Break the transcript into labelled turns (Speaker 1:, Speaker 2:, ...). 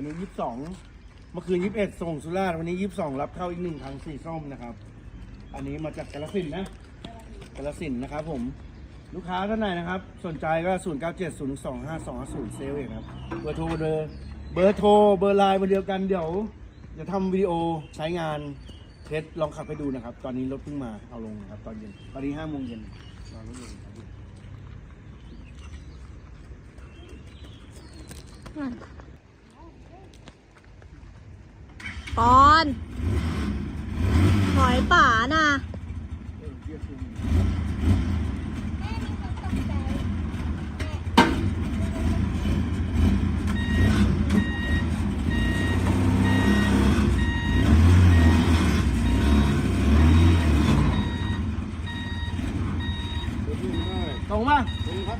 Speaker 1: วันนี้ยี่สิบสองเมื่อคืนยี่สิบเอ็ดส่งสุราษฎร์วันนี้ยี่สิบสองรับเข้าอีกหนึ่งทางสีส้มนะครับ อันนี้มาจากกาลสินธุ์นะกาลสินธุ์นะครับผมลูกค้าท่านไหนนะครับ สนใจก็ 0 9 7 0 2 5 2 5 0เซลเองครับเบอร์โทรเบอร์เบอร์โทรเบอร์ไลน์เบอร์เดียวกันเดี๋ยวจะทำวิดีโอใช้งานเทสลองขับให้ดูนะครับ ตอนนี้รถเพิ่งมาเอาลงนะครับ ตอนเย็นตอนนี้ห้าโมงเย็นรอรถอยู่ครับ
Speaker 2: ปอนหอยป่านะ
Speaker 1: ตรงป่ะตรงครับ